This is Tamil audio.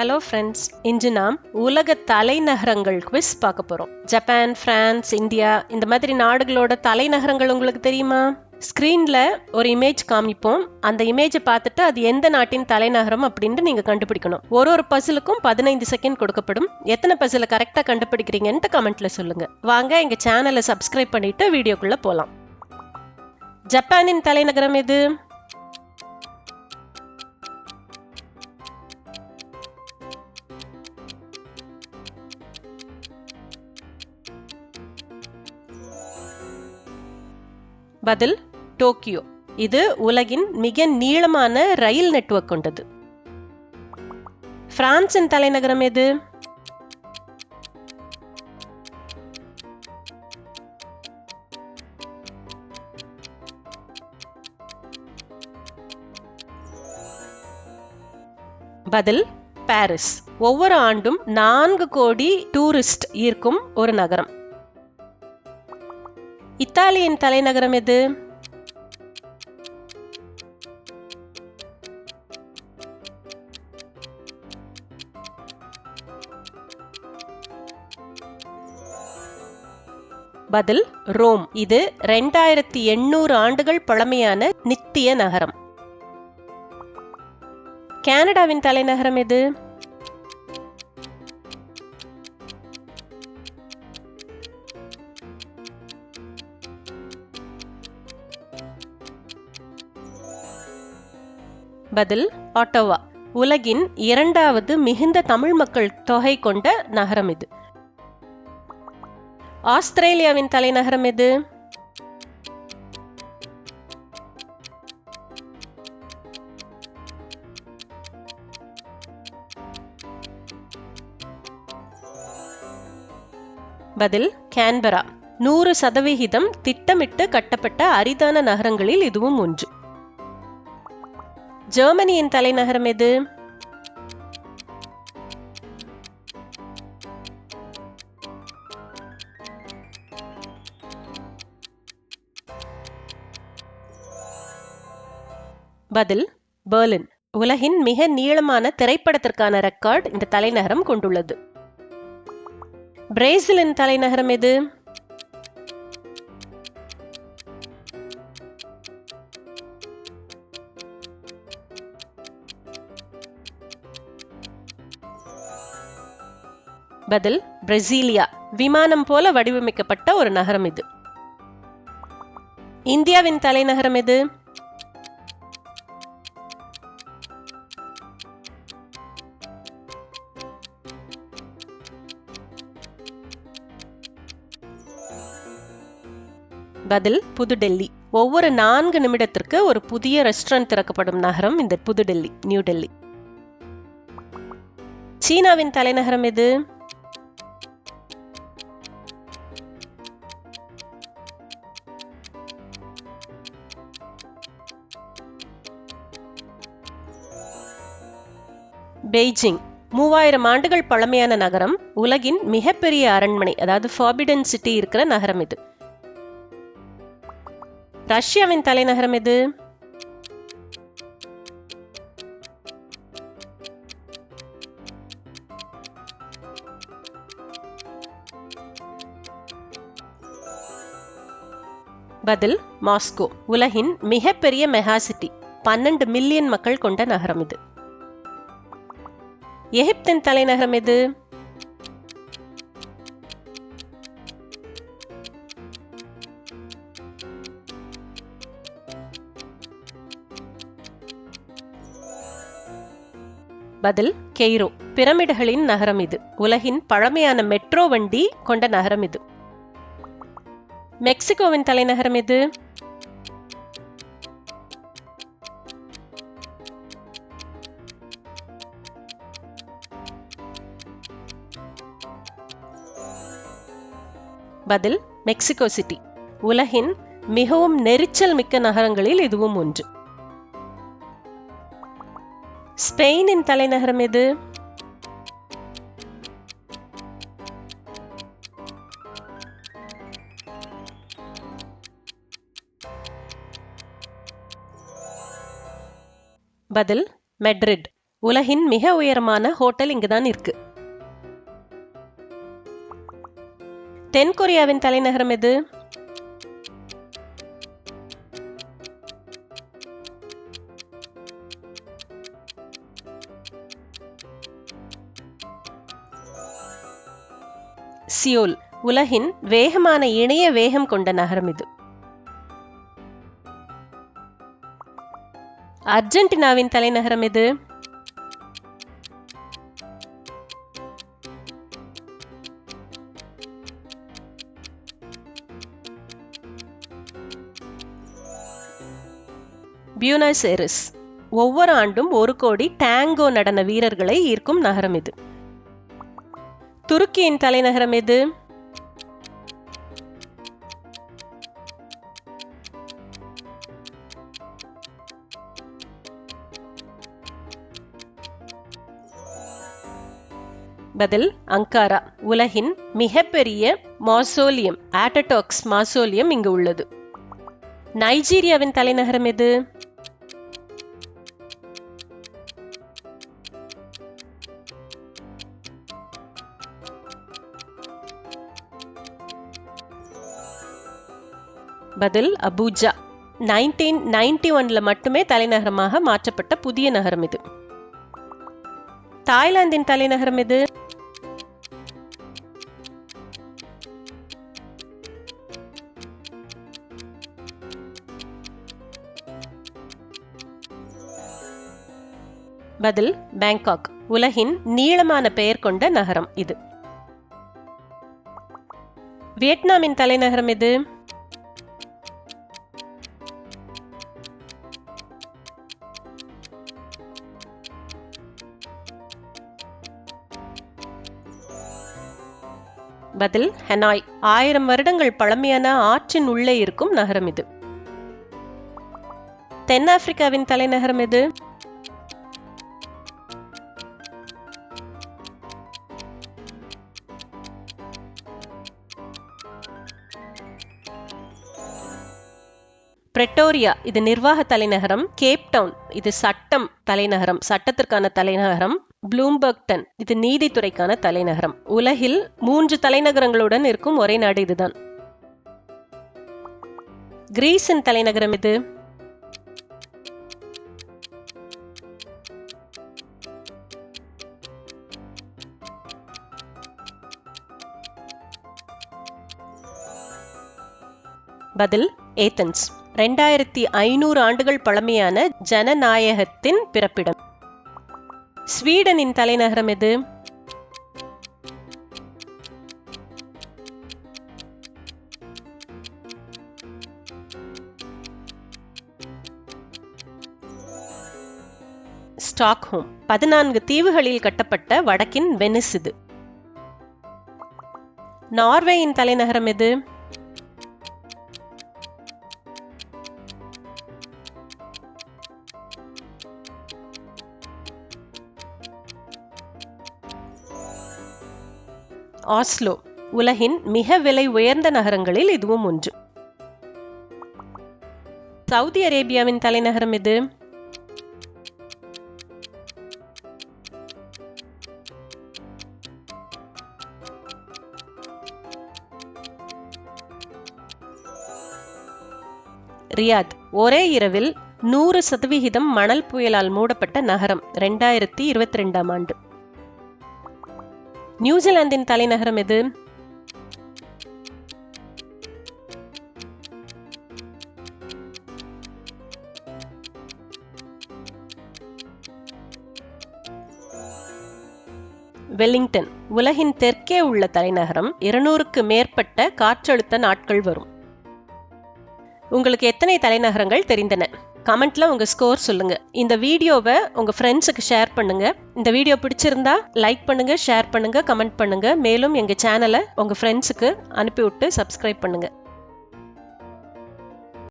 ஹலோ ஃப்ரெண்ட்ஸ் இன்று நாம் உலக தலைநகரங்கள் குவிஸ் பார்க்க போகிறோம் ஜப்பான் பிரான்ஸ் இந்தியா இந்த மாதிரி நாடுகளோட தலைநகரங்கள் உங்களுக்கு தெரியுமா? ஸ்க்ரீனில் ஒரு இமேஜ் காமிப்போம். அந்த இமேஜை பார்த்துட்டு அது எந்த நாட்டின் தலைநகரம் அப்படின்னு நீங்கள் கண்டுபிடிக்கணும். ஒரு ஒரு பசிலுக்கும் பதினைந்து செகண்ட் கொடுக்கப்படும். எத்தனை பசில கரெக்டாக கண்டுபிடிக்கிறீங்கன்ட்டு கமெண்ட்டில் சொல்லுங்கள் வாங்க எங்கள் சேனலை சப்ஸ்கிரைப் பண்ணிவிட்டு வீடியோக்குள்ளே போகலாம் ஜப்பானின் தலைநகரம் எது? பதில் டோக்கியோ. இது உலகின் மிக நீளமான ரயில் நெட்வொர்க் கொண்டது. பிரான்சின் தலைநகரம் எது? பதில் பாரிஸ். ஒவ்வொரு ஆண்டும் நான்கு கோடி டூரிஸ்ட் ஈர்க்கும் ஒரு நகரம். இத்தாலியின் தலைநகரம் எது? பதில் ரோம். இது ரெண்டாயிரத்தி எண்ணூறு ஆண்டுகள் பழமையான நித்திய நகரம். கனடாவின் தலைநகரம் எது? பதில் ஆட்டோவா. உலகின் இரண்டாவது மிகுந்த தமிழ் மக்கள் தொகை கொண்ட நகரம் இது. ஆஸ்திரேலியாவின் தலைநகரம் எது? பதில் கேன்பரா. நூறு சதவிகிதம் திட்டமிட்டு கட்டப்பட்ட அரிதான நகரங்களில் இதுவும் ஒன்று. ஜெர்மனியின் தலைநகரம் எது? பதில் பெர்லின். உலகின் மிக நீளமான திரைப்படத்திற்கான ரெக்கார்ட் இந்த தலைநகரம் கொண்டுள்ளது. பிரேசிலின் தலைநகரம் எது? பதில் பிரசீலியா. விமானம் போல வடிவமைக்கப்பட்ட ஒரு நகரம் இது. இந்தியாவின் தலைநகரம் எது? பதில் புதுடெல்லி. ஒவ்வொரு நான்கு நிமிடத்திற்கு ஒரு புதிய ரெஸ்டாரண்ட் திறக்கப்படும் நகரம் இந்த புதுடெல்லி நியூ டெல்லி சீனாவின் தலைநகரம் எது? பெய்ஜிங். மூவாயிரம் ஆண்டுகள் பழமையான நகரம் உலகின் மிகப்பெரிய அரண்மனை அதாவது ஃபாபிடன் சிட்டி இருக்கிற நகரம் இது. ரஷ்யாவின் தலைநகரம் எது? பதில் மாஸ்கோ. உலகின் மிகப்பெரிய மெகா சிட்டி பன்னெண்டு மில்லியன் மக்கள் கொண்ட நகரம் இது. எகிப்தின் தலைநகரம் எது? பதில் கெய்ரோ. பிரமிடுகளின் நகரம் இது. உலகின் பழமையான மெட்ரோ வண்டி கொண்ட நகரம் இது. மெக்சிகோவின் தலைநகரம் எது? பதில் மெக்சிகோ சிட்டி. உலகின் மிகவும் நெரிச்சல் மிக்க நகரங்களில் இதுவும் ஒன்று. ஸ்பெயினின் தலைநகரம் எது? பதில் மெட்ரிட். உலகின் மிக உயரமான ஹோட்டல் இங்குதான் இருக்கு. தென் கொரியாவின் தலைநகரம் எது? சியோல் உலகின் வேகமான இணைய வேகம் கொண்ட நகரம் இது. அர்ஜென்டினாவின் தலைநகரம் எது? பியூனஸ் எரிஸ் ஒவ்வொரு ஆண்டும் ஒரு கோடி டேங்கோ நடன வீரர்களை ஈர்க்கும் நகரம் இது. துருக்கியின் தலைநகரம் எது? பதில் அங்காரா. உலகின் மிகப்பெரிய மாசோலியம் ஆட்டடாக்ஸ் மாசோலியம் இங்கு உள்ளது. நைஜீரியாவின் தலைநகரம் எது? பதில் அபூஜா. நைன்டீன் நைன்டி ஒன்ல மட்டுமே தலைநகரமாக மாற்றப்பட்ட புதிய நகரம் இது. தாய்லாந்தின் தலைநகரம் எது? பதில் பேங்காக் உலகின் நீளமான பெயர் கொண்ட நகரம் இது. வியட்நாமின் தலைநகரம் எது? பதில் ஹெனாய் ஆயிரம் வருடங்கள் பழமையான ஆற்றின் உள்ளே இருக்கும் நகரம் இது. தென்னாப்பிரிக்காவின் தலைநகரம் எது? பிரெட்டோரியா இது நிர்வாக தலைநகரம். கேப் டவுன் இது சட்டம் தலைநகரம் சட்டத்திற்கான தலைநகரம். ப்ளூம்பர்க்டன். இது நீதித்துறைக்கான தலைநகரம். உலகில் மூன்று தலைநகரங்களுடன் இருக்கும் ஒரே நாடு இதுதான். கிரீஸின் தலைநகரம் இது பதில் ஏத்தன்ஸ். ரெண்டாயிரத்தி ஐநூறு ஆண்டுகள் பழமையான ஜனநாயகத்தின் பிறப்பிடம். ஸ்வீடனின் தலைநகரம் எது? ஸ்டாக்ஹோம் பதினான்கு தீவுகளில் கட்டப்பட்ட வடக்கின் வெனிஸ் இது. நார்வேயின் தலைநகரம் எது? ஆஸ்லோ உலகின் மிக விலை உயர்ந்த நகரங்களில் இதுவும் ஒன்று. சவுதி அரேபியாவின் தலைநகரம் எது? ரியாத் ஒரே இரவில் நூறு சதவிகிதம் மணல் புயலால் மூடப்பட்ட நகரம் ரெண்டாயிரத்தி இருபத்தி ரெண்டாம் ஆண்டு. நியூசிலாந்தின் தலைநகரம் எது? வெல்லிங்டன். உலகின் தெற்கே உள்ள தலைநகரம். இருநூறுக்கு மேற்பட்ட காற்றழுத்த நாட்கள் வரும். உங்களுக்கு எத்தனை தலைநகரங்கள் தெரிந்தன? கமெண்ட்ல உங்க ஸ்கோர் சொல்லுங்க. இந்த வீடியோவை உங்க ஃப்ரெண்ட்ஸுக்கு ஷேர் பண்ணுங்க. இந்த வீடியோ பிடிச்சிருந்தா லைக் பண்ணுங்க ஷேர் பண்ணுங்க கமெண்ட் பண்ணுங்க. மேலும் எங்க சேனலை உங்க ஃப்ரெண்ட்ஸுக்கு அனுப்பிவிட்டு சப்ஸ்கிரைப் பண்ணுங்க.